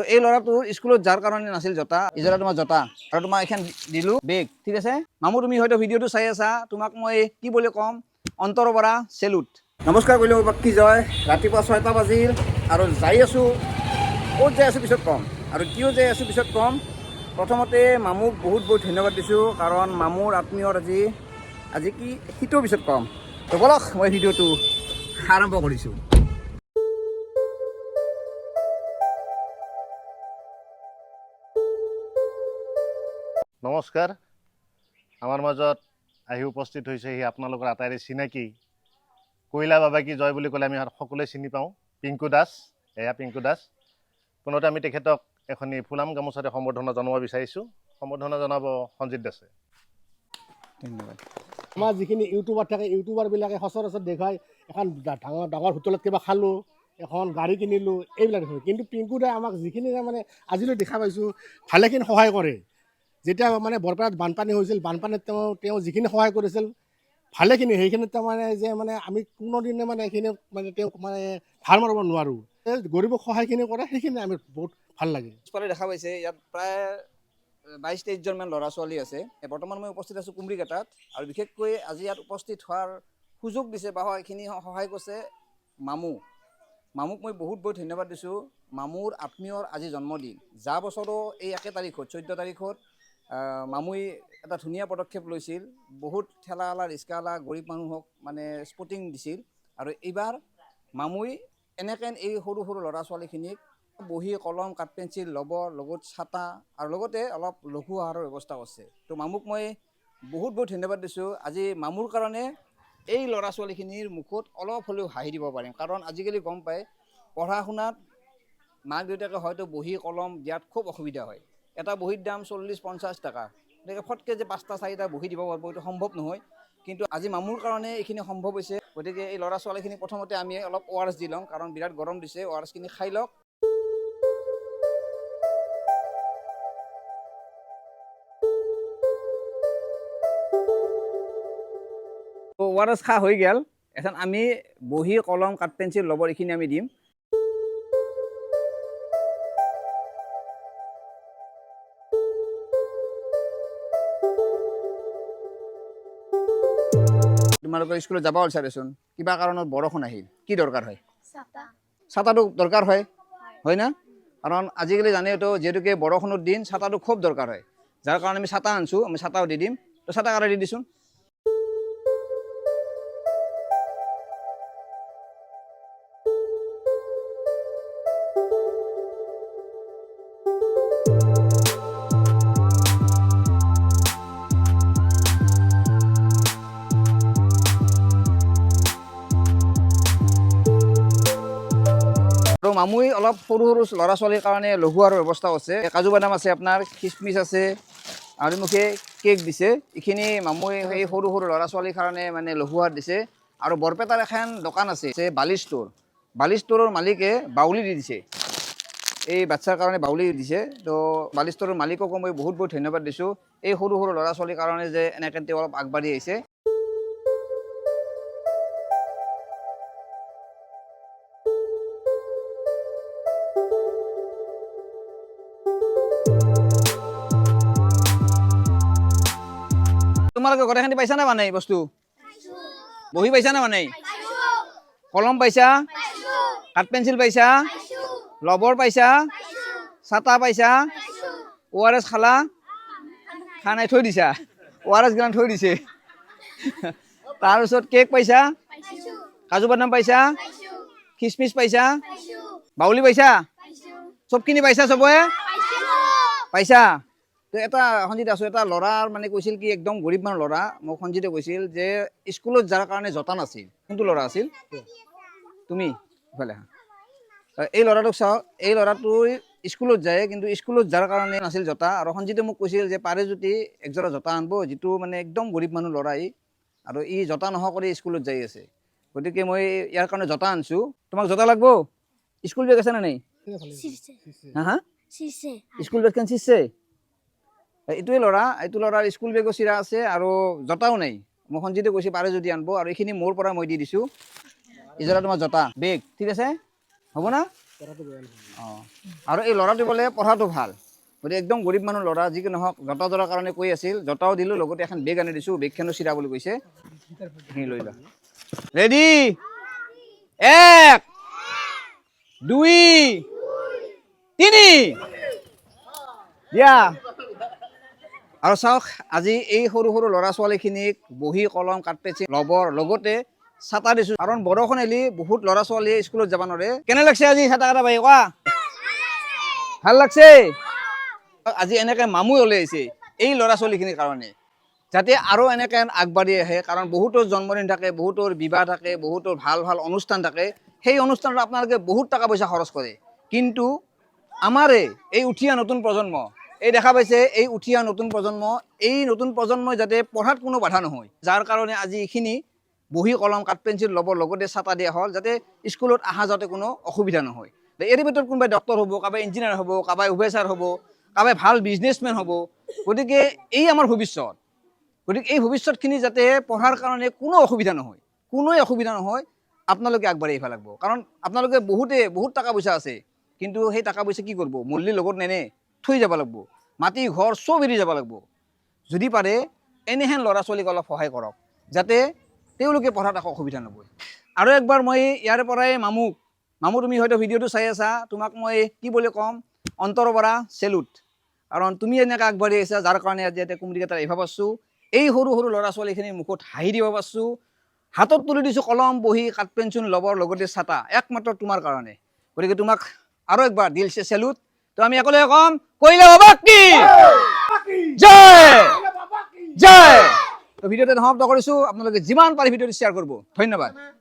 তো এই ল'ৰাটোৰ স্কুলত যাৰ কাৰণে নাছিল জোতা ইজৰা তোমাৰ জোতা আৰু তোমাৰ এইখন দিলোঁ, বেগ, ঠিক আছে? মামু, তুমি হয়তো ভিডিঅ'টো চাই আছা। তোমাক মই কি বুলি ক'ম? অন্তৰৰ পৰা চেলুট। নমস্কাৰ কৰিলোঁ বাকী জয়? ৰাতিপুৱা ছয়টা বাজিল আৰু যাই আছোঁ। ক'ত যাই আছোঁ পিছত ক'ম? আৰু কিয় যাই আছোঁ পিছত ক'ম? প্ৰথমতে মামুক বহুত বহুত ধন্যবাদ দিছোঁ, কাৰণ মামুৰ আত্মীয়ৰ আজি আজি কি সিটোৰ পিছত ক'ম। তো বলক, মই ভিডিঅ'টো আৰম্ভ কৰিছোঁ। নমস্কাৰ আমাৰ মাজত আহি উপস্থিত হৈছেহি আপোনালোকৰ আটাইৰে চিনাকি। কৈলা বাবাকী জয় বুলি ক'লে আমি সকলোৱে চিনি পাওঁ। পিংকু দাস এয়া পিংকু দাস। পুনতে আমি তেখেতক এখনি ফুলাম গামোচাৰে সম্বৰ্ধনা জনাব বিচাৰিছোঁ। সম্বৰ্ধনা জনাব সঞ্জিত দাসে। ধন্যবাদ। আমাৰ যিখিনি ইউটিউবাৰ থাকে ইউটিউবাৰবিলাকে সচৰাচৰ দেখুৱাই এখন ডাঙৰ ডাঙৰ হোটেলত কিবা খালোঁ এখন গাড়ী কিনিলোঁ এইবিলাক কিন্তু পিংকু দাই আমাক যিখিনি মানে আজিলৈ দেখা পাইছোঁ ভালেখিনি সহায় কৰে। যেতিয়া মানে বৰপেটাত বানপানী হৈছিল, বানপানীত তেওঁ তেওঁ যিখিনি সহায় কৰিছিল, ভালেখিনি সেইখিনিত তাৰমানে যে মানে আমি কোনোদিনে মানে এইখিনি মানে তেওঁক মানে ধাৰ মাৰিব নোৱাৰোঁ। গৰীবক সহায়খিনি কৰে, সেইখিনি আমি বহুত ভালো লাগে। পিছফালে দেখা পাইছে, ইয়াত প্ৰায় বাইছ তেইছজনমান ল'ৰা ছোৱালী আছে। বৰ্তমান মই উপস্থিত আছোঁ কুমৰিঘাটাত আৰু বিশেষকৈ আজি ইয়াত উপস্থিত হোৱাৰ সুযোগ দিছে বা এইখিনি সহায় কৰিছে মামু। মামুক মই বহুত বহুত ধন্যবাদ দিছোঁ। মামুৰ আত্মীয়ৰ আজি জন্মদিন। যোৱা বছৰো এই একে তাৰিখত, চৈধ্য তাৰিখত মামুই এটা ধুনীয়া পদক্ষেপ লৈছিল। বহুত ঠেলাৱালা ৰিক্সাৱালা গৰীব মানুহক মানে স্পৰ্টিং দিছিল। আৰু এইবাৰ মামুই এনেকৈ এই সৰু সৰু ল'ৰা ছোৱালীখিনিক বহী কলম কাঠ পেঞ্চিল ল'ব লগত ছাতা আৰু লগতে অলপ লঘু আহাৰৰ ব্যৱস্থা কৰিছে। তো মামুক মই বহুত বহুত ধন্যবাদ দিছোঁ। আজি মামুৰ কাৰণে এই ল'ৰা ছোৱালীখিনিৰ মুখত অলপ হ'লেও হাঁহি দিব পাৰিম। কাৰণ আজিকালি গম পায় পঢ়া শুনাত মাক দেউতাকে হয়তো বহী কলম দিয়াত খুব অসুবিধা হয়। এটা বহীৰ দাম চল্লিছ পঞ্চাছ টকা। গতিকে ফটকৈ যে পাঁচটা চাৰিটা বহী দিব পাৰিব এইটো সম্ভৱ নহয়। কিন্তু আজি মামুৰ কাৰণে এইখিনি সম্ভৱ হৈছে। গতিকে এই ল'ৰা ছোৱালীখিনি প্ৰথমতে আমি অলপ অ' আৰ এছ দি ল'ম কাৰণ বিৰাট গৰম দিছে অ' আৰ এছখিনি খাই লওক। অ' এছ খা হৈ গ'ল। এখন আমি বহী কলম কাঠ পেঞ্চিল ৰবৰ এইখিনি আমি দিম। তোমালোকৰ স্কুলত যাব বিচাৰিছোন কিবা কাৰণত বৰষুণ আহিল। কি দৰকাৰ হয়? ছাতাটো দৰকাৰ হয়? হয়। না? কাৰণ আজিকালি জানেতো যিহেতুকে বৰষুণৰ দিন ছাতাটো খুব দৰকাৰ হয়। যাৰ কাৰণে আমি ছাতা আনিছোঁ আমি ছাতাও দি দিম। তো ছাতা কাঢ়ি দি দিছোন মামুই অলপ সৰু সৰু ল'ৰা ছোৱালীৰ কাৰণে লঘু আৰু ব্যৱস্থা আছে। কাজু বাদাম আছে আপোনাৰ, খিচমিচ আছে, আৰু মুখে কেক দিছে। এইখিনি মামুই সেই সৰু সৰু ল'ৰা ছোৱালীৰ কাৰণে মানে লঘু আহাৰ দিছে। আৰু বৰপেটাৰ এখন দোকান আছে বালি ষ্ট'ৰ। বালি ষ্ট'ৰৰ মালিকে বাউলি দি দিছে। এই বাচ্ছাৰ কাৰণে বাউলি দিছে। তো বালি ষ্ট'ৰৰ মালিককো মই বহুত বহুত ধন্যবাদ দিছোঁ। এই সৰু সৰু ল'ৰা ছোৱালীৰ কাৰণে যে এনেকৈ তেওঁ অলপ আগবাঢ়ি আহিছে। তোমালোকে গোটেইখিনি পাইছা নে মানে বস্তু? বহি পাইছা নে মানে? কলম পাইছা? কাঠ পেঞ্চিল পাইছা? লবৰ পাইছা? ছাতা পাইছা? অ' আৰ এছ খালা? খা নাই থৈ দিছা। অ' আৰ এছ গিলান থৈ দিছে। তাৰপিছত কেক পাইছা? কাজু বাদাম পাইছা? খিচমিচ পাইছা? বাউলি পাইছা? চবখিনি পাইছা চবৰে পাইছা? তো এটা সঞ্জিত আছোঁ এটা ল'ৰাৰ মানে কৈছিল কি একদম গৰীব মানুহ ল'ৰা। মোক সঞ্জিতে কৈছিল যে স্কুলত যাৰ কাৰণে জতা নাছিল কোনটো ল'ৰা আছিল? তুমি ইফালে এই ল'ৰাটোক চাওঁ এই ল'ৰাটো স্কুলত যায় কিন্তু স্কুলত যাৰ কাৰণে নাছিল জতা। আৰু সঞ্জিতে মোক কৈছিল যে পাৰে যদি একযোৰা জতা আনব যিটো মানে একদম গৰীব মানুহ ল'ৰা ই আৰু ই জতা নোহোৱা কৰি স্কুলত যাই আছে। গতিকে মই ইয়াৰ কাৰণে জতা আনিছোঁ। তোমাক জতা লাগব? স্কুল বেগ আছে নে নাই? হা হা? স্কুল বেগখন চিছে এইটোৱে ল'ৰা এইটো ল'ৰাৰ স্কুল বেগো চিৰা আছে আৰু জতাও নাই। মোক সঞ্জিতে কৈছে পাৰে যদি আনব। আৰু এইখিনি মোৰ পৰা মই দি দিছোঁ। ইজৰা তোমাৰ জতা বেগ ঠিক আছে? হ'ব না? অঁ। আৰু এই ল'ৰাটো বোলে পঢ়াটো ভালো। গতিকে একদম গৰীব মানুহ ল'ৰা যি নহওক জোতা জোৰাৰ কাৰণে কৈ আছিল জোতাও দিলোঁ লগতে এখন বেগ আনি দিছোঁ বেগখনো চিৰা বুলি কৈছে। সেইখিনি লৈ লোৱা ৰেডি এক দুই তিনি। দিয়া। আৰু চাওক, আজি এই সৰু সৰু ল'ৰা ছোৱালীখিনিক বহী, কলম কাঠ পেঞ্চিল ল'বৰ লগতে ছাতা দিছোঁ। কাৰণ বৰষুণ এলি বহুত ল'ৰা ছোৱালীয়ে স্কুলত যাব নোৱাৰে। কেনে লাগছে আজি ছাতা কাটা পাই কোৱা? ভালো লাগছে? আজি এনেকে মামুই ওলাইছে এই ল'ৰা ছোৱালীখিনিৰ কাৰণে। যাতে আৰু এনেকে আগবাঢ়ি আহে, কাৰণ বহুতৰ জন্মদিন থাকে বহুতৰ বিবাহ থাকে বহুতৰ ভালো ভালো অনুষ্ঠান থাকে। সেই অনুষ্ঠানত আপোনালোকে বহুত টকা পইচা খৰচ কৰে। কিন্তু আমাৰে এই উঠি অহা নতুন প্ৰজন্ম এই দেখা পাইছে, এই উঠি অহা নতুন প্ৰজন্ম, এই নতুন প্ৰজন্মই যাতে পঢ়াত কোনো বাধা নহয়। যাৰ কাৰণে আজি এইখিনি বহী, কলম, কাঠ, পেঞ্চিল ল'বৰ লগতে ছাতা দিয়া হ'ল, যাতে স্কুলত অহা যাওঁতে কোনো অসুবিধা নহয়। ইয়াৰ ভিতৰত কোনোবাই ডক্টৰ হ'ব কাৰোবাই ইঞ্জিনিয়াৰ হ'ব কাৰোবাই অফিচাৰ হ'ব কাৰোবাই ভালো বিজনেছমেন হ'ব, গতিকে এই আমাৰ ভৱিষ্যত। গতিকে এই ভৱিষ্যতখিনি যাতে পঢ়াৰ কাৰণে কোনো অসুবিধা নহয়। কোনোৱে অসুবিধা নহয়, আপোনালোকে আগবাঢ়ি আহিব লাগিব। কাৰণ আপোনালোকে বহুতে, বহুত টকা পইচা আছে। কিন্তু সেই টকা পইচা কি কৰিব? মল্লিৰ লগত নেনে? থৈ যাব লাগিব। মাটি ঘৰ চব এৰি যাব লাগিব। যদি পাৰে, এনেহেন ল'ৰা ছোৱালীক অলপ সহায় কৰক, যাতে তেওঁলোকে পঢ়াত একো অসুবিধা নপৰে। আৰু একবাৰ মই ইয়াৰ পৰাই মামুক মামু, তুমি হয়তো ভিডিঅ'টো চাই আছা, তোমাক মই কি বুলি ক'ম? অন্তৰৰ পৰা চেলুট। কাৰণ তুমি এনেকৈ আগবাঢ়ি আহিছা, যাৰ কাৰণে আজি ইয়াতে কুমৰিকেইটাত আহিব পাৰছোঁ। এই সৰু সৰু ল'ৰা ছোৱালীখিনিৰ মুখত হাঁহি দিব পাৰছোঁ। হাতত তুলি দিছোঁ কলম, বহী, কাঠ, পেঞ্চিল, ল'বৰ, লগতে ছাতা, একমাত্ৰ তোমাৰ কাৰণে। গতিকে তোমাক আৰু একবাৰ দিলছে চেলুট। তো আমি একেলগে ক'ম কইলে বাবা কি? জয়! জয়! তো ভিডিঅ'তে সমাপ্ত কৰিছোঁ আপোনালোকে যিমান পাৰে ভিডিঅ'টো শ্বেয়াৰ কৰিব ধন্যবাদ।